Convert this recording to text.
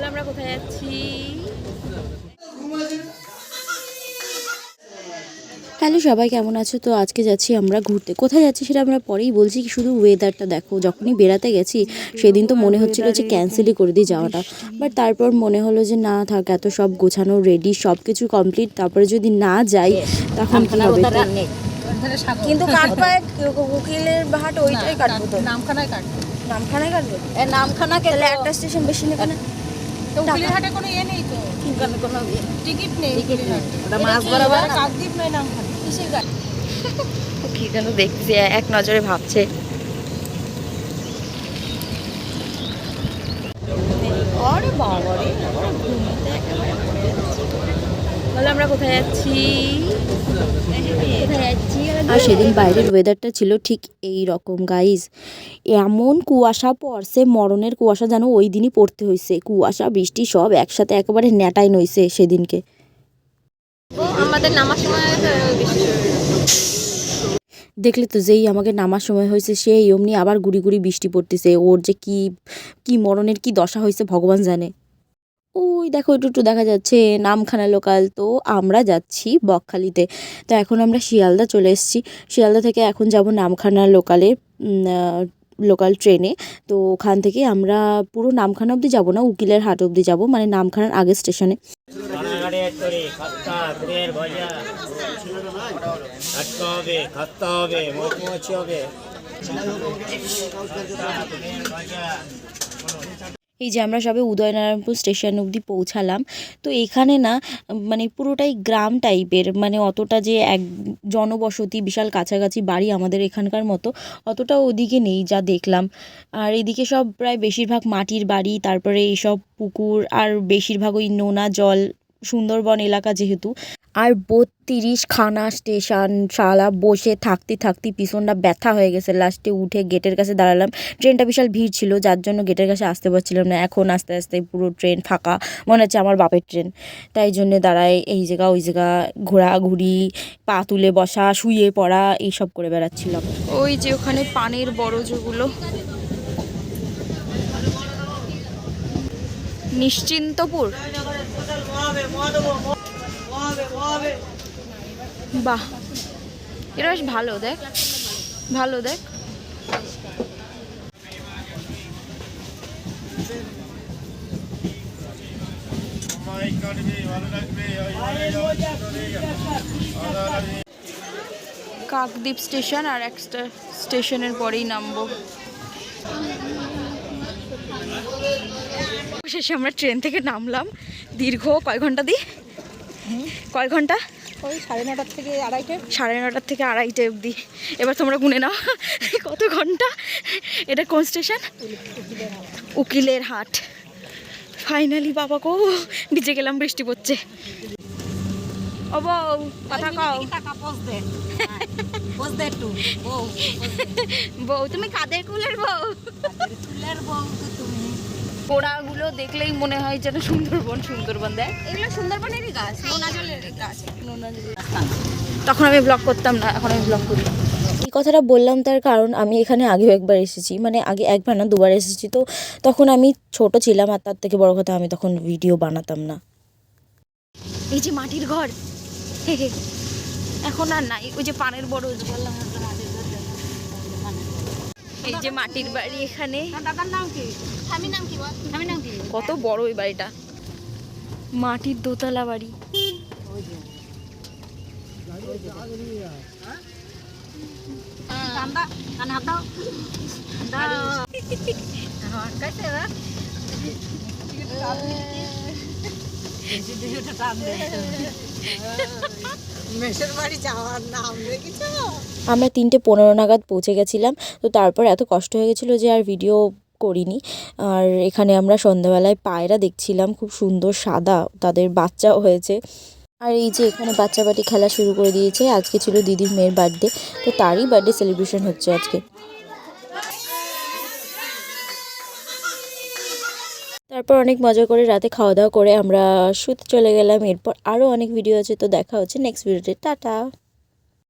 তাহলে আমরা কোথায় যাচ্ছি? হ্যালো সবাই কেমন আছো? তো আজকে যাচ্ছি আমরা ঘুরতে। কোথায় যাচ্ছি সেটা আমরা পরেই বলছি শুধু ওয়েদারটা দেখো। যখনই বেড়াতে গেছি সেদিন তো মনে হচ্ছিল যে ক্যান্সেলই করে দিই যাওয়াটা। বাট তারপর মনে হলো যে না থাক এত সব গোছানো রেডি সব কিছু কমপ্লিট তারপরে যদি না যাই তখন কি হবে? কিন্তু উকিলের হাট ওইটাই কাটবো তো নামখানায় কাটবে নামখানায় কাটবো নামখানা কে একটা স্টেশন বেশি নেবে না? তো কোনো ইয়ে নেই তো? কোনো কোনো টিকিট নেই টিকিট নেই। ওটা মাছ বরাবর? কাকদ্বীপ নয় নামখানা কিসের গাড়ি? কি যেন দেখছি এক নজরে ভাবছে। আরে বাবা রে আমরা কোথায় যাচ্ছি? আর সেদিন বাইরের ওয়েদারটা ছিল ঠিক এই রকম গাইজ এমন কুয়াশা পড়ছে মরণের কুয়াশা যেন ওই দিনই পড়তে হয়েছে কুয়াশা বৃষ্টি সব একসাথে একেবারে নেটাই নইছে সেদিনকে। আমাদের নামার সময় দেখলে তো যেই আমাকে নামার সময় হয়েছে সেই অমনি আবার গুড়ি গুড়ি বৃষ্টি পড়তেছে। ওর যে কি কি মরণের কি দশা হয়েছে ভগবান জানে। ওই দেখো, একটু একটু দেখা যাচ্ছে, নামখানা লোকাল। তো আমরা যাচ্ছি বকখালিতে। তো এখন আমরা শিয়ালদা চলে এসেছি। শিয়ালদা থেকে এখন যাব নামখানা লোকালে লোকাল ট্রেনে। তো ওখান থেকে আমরা পুরো নামখানা অবধি যাব না, উকিলের হাট অবধি যাব মানে নামখানার আগের স্টেশনে। এই যে আমরা সবে উদয়নারায়ণপুর স্টেশন অবধি পৌঁছালাম, তো এখানে না মানে পুরোটাই গ্রাম টাইপের মানে অতটা যে এক জনবসতি, বিশাল কাছাকাছি বাড়ি আমাদের এখানকার মতো, অতটা ওদিকে নেই যা দেখলাম। আর এদিকে সব প্রায় বেশিরভাগ মাটির বাড়ি, তারপরে এইসব পুকুর, আর বেশিরভাগ ওই নোনা জল সুন্দরবন এলাকা যেহেতু, আর বত্রিশ খানা স্টেশন শালা বসে থাকতে থাকতে পিছনটা ব্যথা হয়ে গেছে। লাস্টে উঠে গেটের কাছে দাঁড়ালাম। ট্রেনটা বিশাল ভিড় ছিল, যার জন্য গেটের কাছে আসতে পারছিলাম না। এখন আস্তে আস্তে পুরো ট্রেন ফাঁকা, মনে হচ্ছে আমার বাপের ট্রেন তাই জন্যে দাঁড়ায় এই জায়গা, ওই জায়গা, ঘোরাঘুরি, পা তুলে বসা, শুয়ে পড়া, এইসব করে বেড়াচ্ছিলাম। ওই যে ওখানে পানের বরজগুলো। নিশ্চিন্তপুর। বাহ, এটা বেশ ভালো, দেখ। ভালো, দেখ। কাকদ্বীপ স্টেশন আর একটা স্টেশনের পরেই নামবো। শেষে আমরা ট্রেন থেকে নামলাম। দীর্ঘ কয় ঘণ্টা দি? কয় ঘণ্টা? ওই সাড়ে নটার থেকে আড়াইটে। সাড়ে নটার থেকে আড়াইটে অবধি। এবার তোমরা গুনে নাও। কত ঘণ্টা? এটা কোন স্টেশন? উকিলের হাট। ফাইনালি বাবা গো ভিজে গেলাম বৃষ্টি পড়ছে। ও বউ কথা কও তুমি কাদের কুলের বউ? বউ পোড়াগুলো দেখলেই মনে হয় যেন সুন্দরবন সুন্দরবন দেখ। এগুলো সুন্দরবনেরই গাছ নোনা জলের গাছ তখন আমি ব্লগ করতাম না এখন আমি ব্লগ করি। এই কথাটা বললাম তার কারণ আমি এখানে আগেও একবার এসেছি মানে আগে একবার না দুবার এসেছি তো তখন আমি ছোট ছিলাম আর তার থেকে বড় কথা আমি তখন ভিডিও বানাতাম না। এই যে মাটির ঘর হে হে। এখন আর নাই ওই যে পানের বড় এই যে মাটির বাড়ি এখানে। দাদার নাম কি? আমি নাম কি বল? আমি নাম কি? কত বড় ওই বাড়িটা। মাটির দোতলা বাড়ি। হ্যাঁ মেশের বাড়ি যাওয়ার নাম দেখেছ? আমরা তিনটে পনেরো নাগাদ পৌঁছে গেছিলাম। তো তারপর এত কষ্ট হয়ে গেছিল যে আর ভিডিও করিনি। আর এখানে আমরা সন্ধ্যাবেলায় পায়রা দেখছিলাম, খুব সুন্দর সাদা, তাদের বাচ্চাও হয়েছে। আর এই যে এখানে বাচ্চা বাটি খেলা শুরু করে দিয়েছে, আজকে ছিল দিদির মেয়ের বার্থডে তো তারই বার্থডে সেলিব্রেশন হচ্ছে আজকে। তারপর অনেক মজা করে রাতে খাওয়া দাওয়া করে আমরা শুতে চলে গেলাম। এরপর আরও অনেক ভিডিও আছে, তো দেখা হচ্ছে নেক্সট ভিডিওতে টাটা!